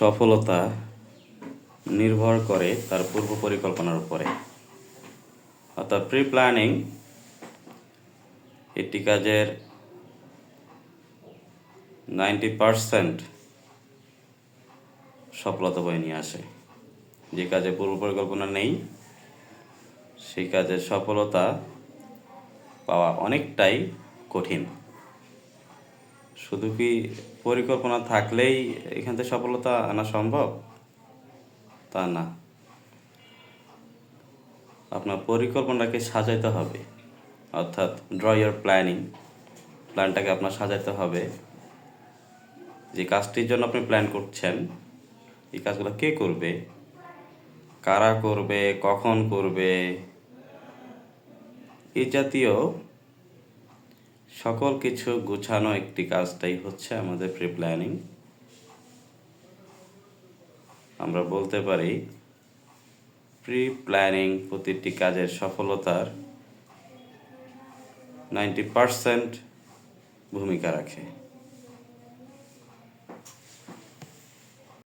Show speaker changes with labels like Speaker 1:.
Speaker 1: সফলতা নির্ভর করে তার পূর্ব পরিকল্পনার উপরে। অর্থাৎ প্রি প্ল্যানিং একটি কাজের নাইনটি পারসেন্ট সফলতা বয়ে নিয়ে আসে। যে কাজে পূর্ব পরিকল্পনা নেই, সেই কাজের সফলতা পাওয়া অনেকটাই কঠিন। শুধু কি পরিকল্পনা থাকলেই এখান থেকে সফলতা আনা সম্ভব? তা না। আপনার পরিকল্পনাটাকে সাজাইতে হবে। অর্থাৎ ড্র ইয়ার প্ল্যানিং প্ল্যানটাকে আপনার সাজাইতে হবে। যে কাজটির জন্য আপনি প্ল্যান করছেন, এই কাজগুলো কে করবে? কারা করবে? কখন করবে? এই জাতীয় সকল কিছু গুছানো একটি কাজটাই হচ্ছে আমাদের প্রি প্ল্যানিং আমরা বলতে পারি প্রি প্ল্যানিং প্রতিটি কাজের সফলতার নাইনটি পারসেন্ট ভূমিকা রাখে।